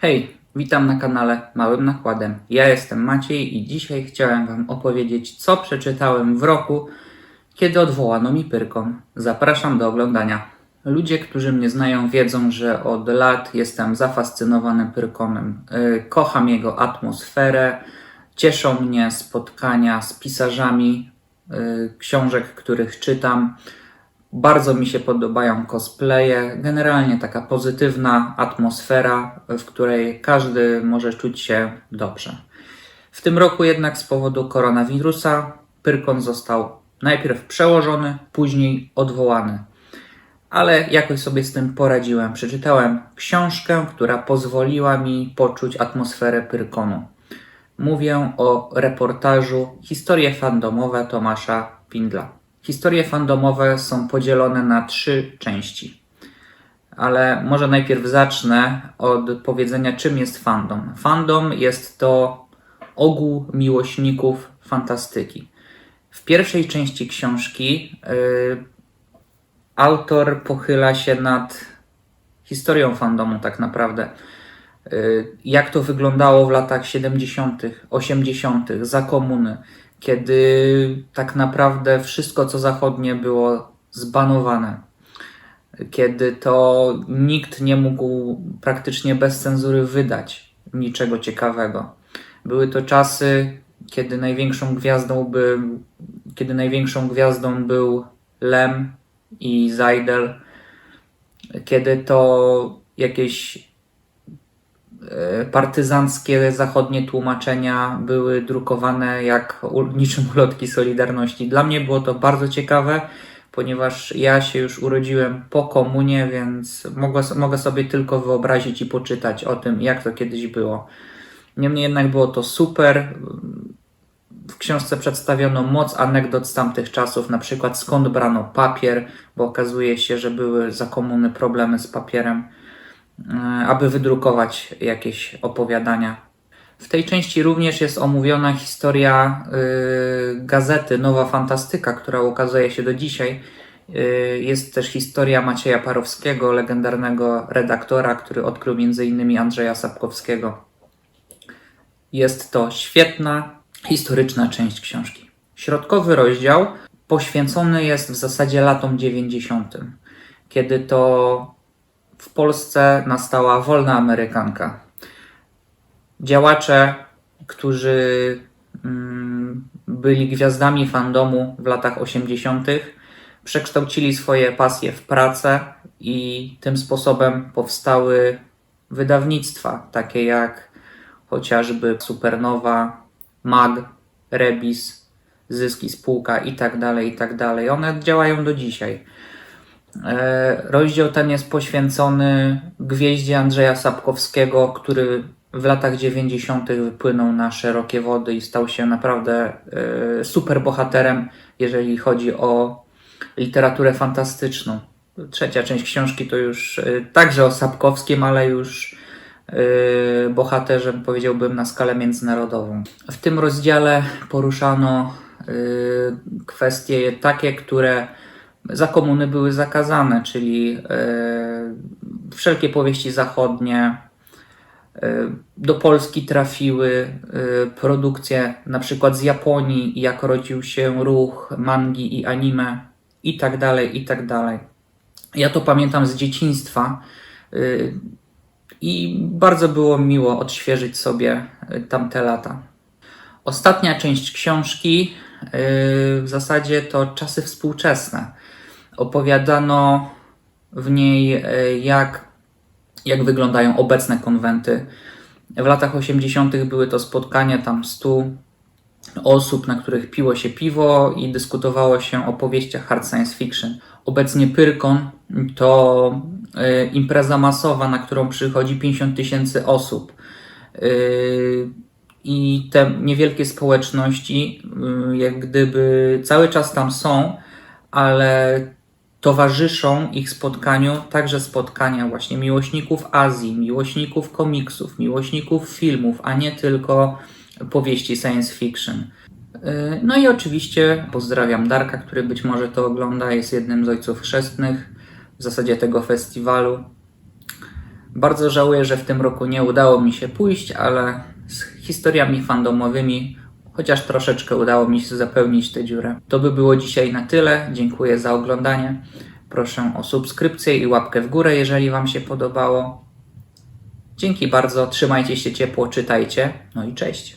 Hej, witam na kanale Małym Nakładem. Ja jestem Maciej i dzisiaj chciałem Wam opowiedzieć, co przeczytałem w roku, kiedy odwołano mi Pyrkon. Zapraszam do oglądania. Ludzie, którzy mnie znają, wiedzą, że od lat jestem zafascynowany Pyrkonem. Yy, Kocham jego atmosferę, cieszą mnie spotkania z pisarzami yy, książek, których czytam. Bardzo mi się podobają cosplaye, generalnie taka pozytywna atmosfera, w której każdy może czuć się dobrze. W tym roku jednak z powodu koronawirusa Pyrkon został najpierw przełożony, później odwołany. Ale jakoś sobie z tym poradziłem. Przeczytałem książkę, która pozwoliła mi poczuć atmosferę Pyrkonu. Mówię o reportażu Historie fandomowe Tomasza Pindla. Historie fandomowe są podzielone na trzy części. Ale może najpierw zacznę od powiedzenia, czym jest fandom. Fandom jest to ogół miłośników fantastyki. W pierwszej części książki yy, autor pochyla się nad historią fandomu, tak naprawdę. Yy, jak to wyglądało w latach 70., 80., za komuny, kiedy tak naprawdę wszystko, co zachodnie, było zbanowane. Kiedy to nikt nie mógł praktycznie bez cenzury wydać niczego ciekawego. Były to czasy, kiedy największą gwiazdą był, kiedy największą gwiazdą był Lem i Zajdel, kiedy to jakieś partyzanckie zachodnie tłumaczenia były drukowane jak niczym ulotki Solidarności. Dla mnie było to bardzo ciekawe, ponieważ ja się już urodziłem po komunie, więc mogę, mogę sobie tylko wyobrazić i poczytać o tym, jak to kiedyś było. Niemniej jednak było to super. W książce przedstawiono moc anegdot z tamtych czasów, na przykład skąd brano papier, bo okazuje się, że były za komuny problemy z papierem, e, aby wydrukować jakieś opowiadania. W tej części również jest omówiona historia y, gazety Nowa Fantastyka, która ukazuje się do dzisiaj. Y, jest też historia Macieja Parowskiego, legendarnego redaktora, który odkrył m.in. Andrzeja Sapkowskiego. Jest to świetna, historyczna część książki. Środkowy rozdział poświęcony jest w zasadzie latom 90., kiedy to w Polsce nastała wolna Amerykanka. Działacze, którzy mm, byli gwiazdami fandomu w latach 80., przekształcili swoje pasje w pracę i tym sposobem powstały wydawnictwa, takie jak chociażby Supernowa, Mag, Rebis, Zyski Spółka i tak dalej, i tak. One działają do dzisiaj. E, Rozdział ten jest poświęcony gwieździe Andrzeja Sapkowskiego, który w latach 90. wypłynął na szerokie wody i stał się naprawdę e, super bohaterem, jeżeli chodzi o literaturę fantastyczną. Trzecia część książki to już e, także o Sapkowskim, ale już e, bohaterze, powiedziałbym, na skalę międzynarodową. W tym rozdziale poruszano kwestie takie, które za komuny były zakazane, czyli e, wszelkie powieści zachodnie. E, Do Polski trafiły e, produkcje na przykład z Japonii, jak rodził się ruch mangi i anime i tak dalej, i tak dalej. Ja to pamiętam z dzieciństwa i bardzo było miło odświeżyć sobie tamte lata. Ostatnia część książki w zasadzie to czasy współczesne. Opowiadano w niej, yy, jak, jak wyglądają obecne konwenty. W latach 80. były to spotkania tam 100 osób, na których piło się piwo i dyskutowało się o powieściach hard science fiction. Obecnie Pyrkon to yy, impreza masowa, na którą przychodzi 50 tysięcy osób. Yy, i te niewielkie społeczności, y, jak gdyby cały czas tam są, ale towarzyszą ich spotkaniu także spotkania właśnie miłośników Azji, miłośników komiksów, miłośników filmów, a nie tylko powieści science fiction. Y, No i oczywiście pozdrawiam Darka, który być może to ogląda, jest jednym z ojców chrzestnych w zasadzie tego festiwalu. Bardzo żałuję, że w tym roku nie udało mi się pójść, ale z historiami fandomowymi chociaż troszeczkę udało mi się zapełnić tę dziurę. To by było dzisiaj na tyle. Dziękuję za oglądanie. Proszę o subskrypcję i łapkę w górę, jeżeli Wam się podobało. Dzięki bardzo, trzymajcie się ciepło, czytajcie. No i cześć.